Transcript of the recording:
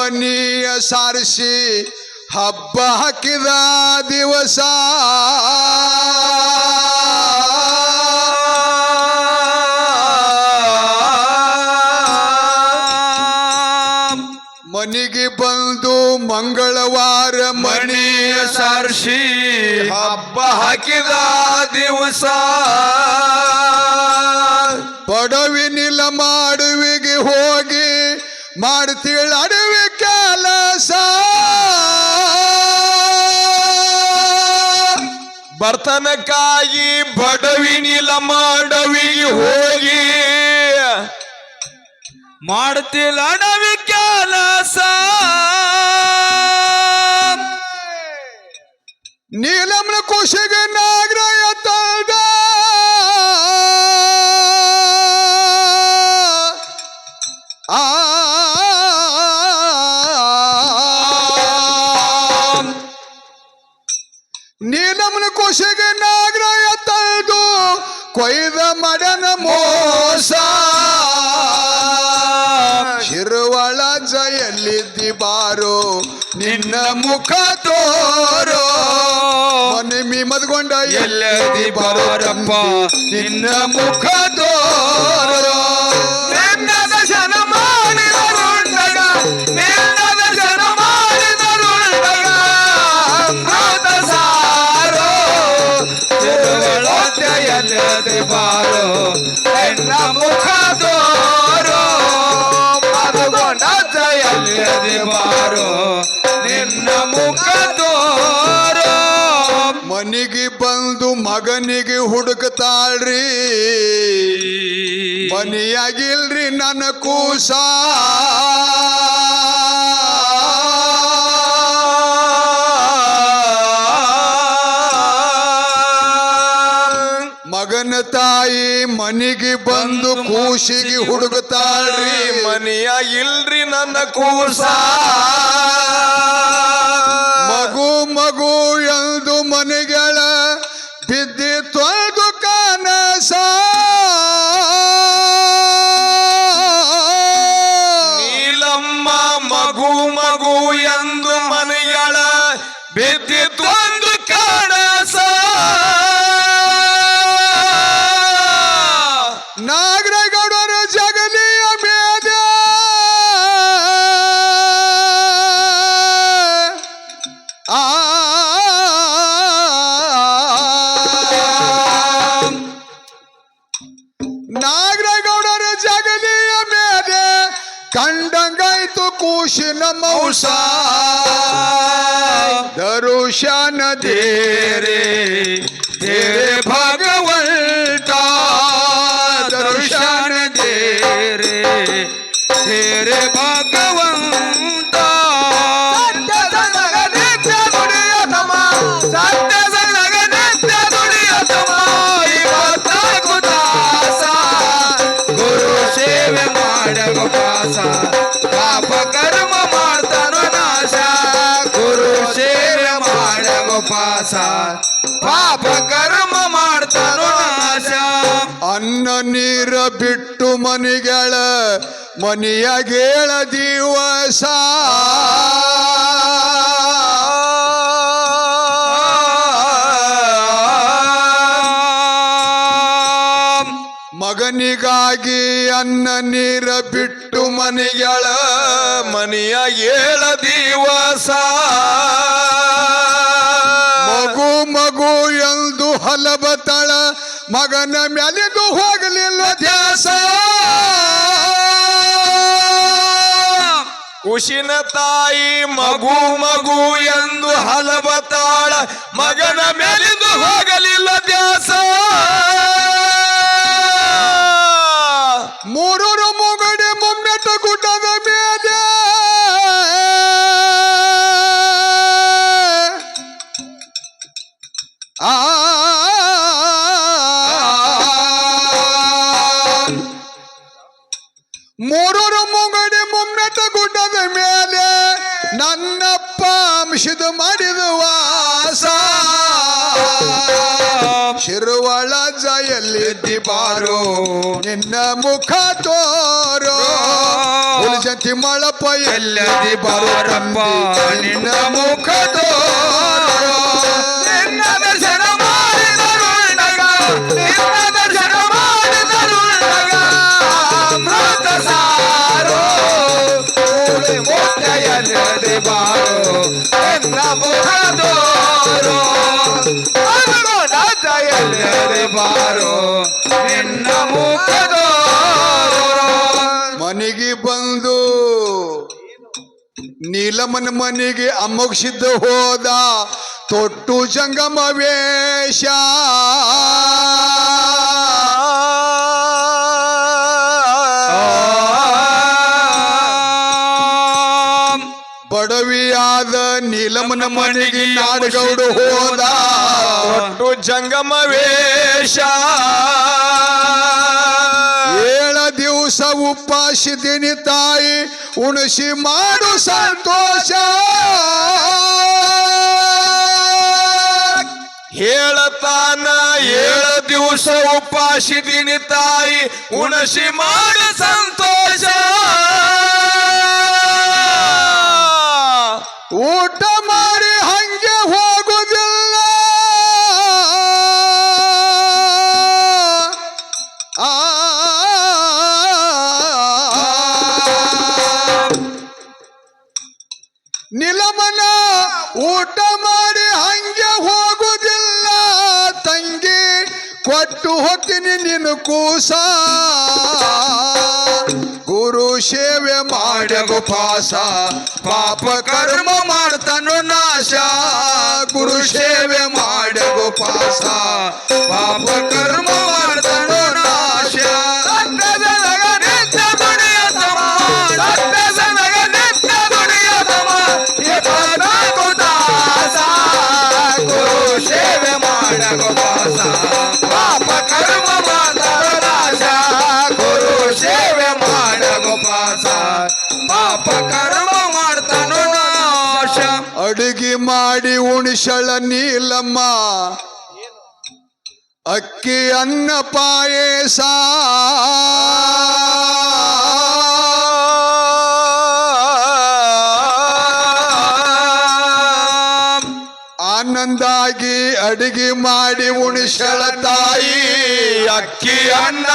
ಮನಿಯ ಸಾರಿಸಿ ಹಬ್ಬ ಹಾಕಿದ ದಿವಸ. ಮನಿಗೆ ಬಂದು ಮಂಗಳವಾರ ಮಣಿಯ ಸಾರಿಸಿ ಹಬ್ಬ ಹಾಕಿದ ದಿವಸ. ಪಡವಿನಿಲ ಮಾಡುವಿಗೆ ಹೋಗಿ ಮಾಡ್ತೀಳ ಅಡವಿ ಕೆಲಸ. ಬರ್ತನಕ್ಕಾಗಿ ಬಡವಿನಿಲ ಮಾಡವಿ ಹೋಗಿ. ಮಾಡ್ತಿಲ್ಲ ಅಡವಿ ಕೆಲಸ. ನೀಲಮ್ನ ಕುಶಿಗ ನಾಗರ ಕೊಯ್ದ ಮಡನ ಮೋಸ. ಶಿರುವಳ ಜಯಲ್ಲಿದ್ದಿ ಬಾರೋ, ನಿನ್ನ ಮುಖ ತೋರೋ. ನಿಮ್ಮಿ ಮದ್ಕೊಂಡ ಎಲ್ಲದಿ ಬಾರಪ್ಪ ನಿನ್ನ ಮುಖ ಬಾರೋ ನಿನ್ನ ಮುಖ ತೋರೋ, ಮಧುಗೊಂಡ ಜಯಲ್ಲದೆ ಬಾರೋ, ನಿನ್ನ ಮುಖ ತೋರೋ. ಮನಿಗೆ ಬಂದು ಮಗನಿಗೆ ಹುಡುಕ್ತಾಳ್ರಿ. ಮನಿಯಾಗಿಲ್ರಿ ನನ್ನ ಕೂಸ. ಮಗನ ತಾಯಿ ಮನಿಗೆ ಬಂದು ಕೂಸಿಗೆ ಹುಡುಗತಾಳ್ರಿ ಮನೆಯ ಇಲ್ರಿ ನನ್ನ ಕೂಸ. ಮಗು ಮಗು ಎಂದು ಮನೆಗಳ ಬಿದ್ದಿ ತೊಳೆದು ಕಂಡಂಗಾಯ್ತು ಕೂಶಿನ ಮೌಸ. ದರುಶನ ದೇರೆ. ಮಾಡಗು ಪಾಸ ಪಾಪ ಕರ್ಮ ಮಾಡ್ತಾನೋ ನಾಶ. ಅನ್ನ ನೀರ ಬಿಟ್ಟು ಮನಿಗಳ ಮನಿಯಾಗೇಳ ದಿವಸ ಮಗನಿಗಾಗಿ ಅನ್ನ ನೀರ ಬಿಟ್ಟು ಮನಿಗಳ ಮನೆಯ ಏಳ ದಿವಸ ಎಂದು ಹಲಬತಳ ಮಗನ ಮ್ಯಾಲಿದು ಹೋಗಲಿಲ್ಲ ಧ್ಯಾಸ. ಕುಶಿನ ತಾಯಿ ಮಗು ಮಗು ಎಂದು ಹಲಬತಾಳ ಮಗನ ನನ್ನಪ್ಪ ಅಂಶದ ಮಾಡಿದ ವಾಸ ಶಿರುವಳ ಜಯಲ್ಲಿ ಬಾರೋ, ನಿನ್ನ ಮುಖ ತೋರೋ ಹುಲಿಜ ಜಂತಿ ಮಳಪ ಎಲ್ಲದಿ ಬಾರಪ್ಪ ನಿನ್ನ ಮುಖ ತೋರೋ. ಬಾರೋ, ನಿನ್ನ ಮುಖ ತೋರೋ. ಅನುಗುಣದ ಎಲ್ಲದಿ ಬಾರೋ. ಮನೆಗೆ ಬಂದು ನೀಲಮನ ಮನೆಗೆ ಅಮೋಕ್ಷಿದ್ದ ಹೋದ ತೊಟ್ಟು ಜಂಗಮ ವೇಷ ಬಡವಿಯಾದ ನೀಲಮನ ಮನೆಗೆ ನಾಡಗೌಡ ಹೋದ. ಒಟ್ಟು ಜಂಗಮ ವೇಷ. ಏಳ ದಿವಸ ಉಪಾಸಿದ್ದೀನಿ ತಾಯಿ ಉಣಸಿ ಮಾಡು ಸಂತೋಷ. ಹೇಳತಾನ, ಏಳ ದಿವಸ ಉಪಾಸಿದೀನಿ ತಾಯಿ ಉಣಸಿ ಮಾಡು ಸಂತೋಷ. ಊಟ ಮಾಡಿ ಹಂಗೆ ಹೋಗುದಿಲ್ಲ. ತಂಗಿ, ಕೊಟ್ಟು ಹೊತ್ತಿನಿ ನೀನು ಕೂಸ. ಗುರು ಸೇವೆ ಮಾಡಗು ಪಾಸ. ಪಾಪ ಕರ್ಮ ಮಾಡ್ತಾನು ನಾಶ. ಗುರು ಸೇವೆ ಮಾಡಗು ಪಾಸ. ಪಾಪ ಕರ್ಮ ಮಾಡಿ ಉಣಿಸಳ ನೀಲಮ್ಮ. ಅಕ್ಕಿ ಅನ್ನ ಪಾಯಸ ಆನಂದಾಗಿ ಅಡಿಗೆ ಮಾಡಿ ಉಣಿಸಳ ತಾಯಿ. ಅಕ್ಕಿ ಅನ್ನ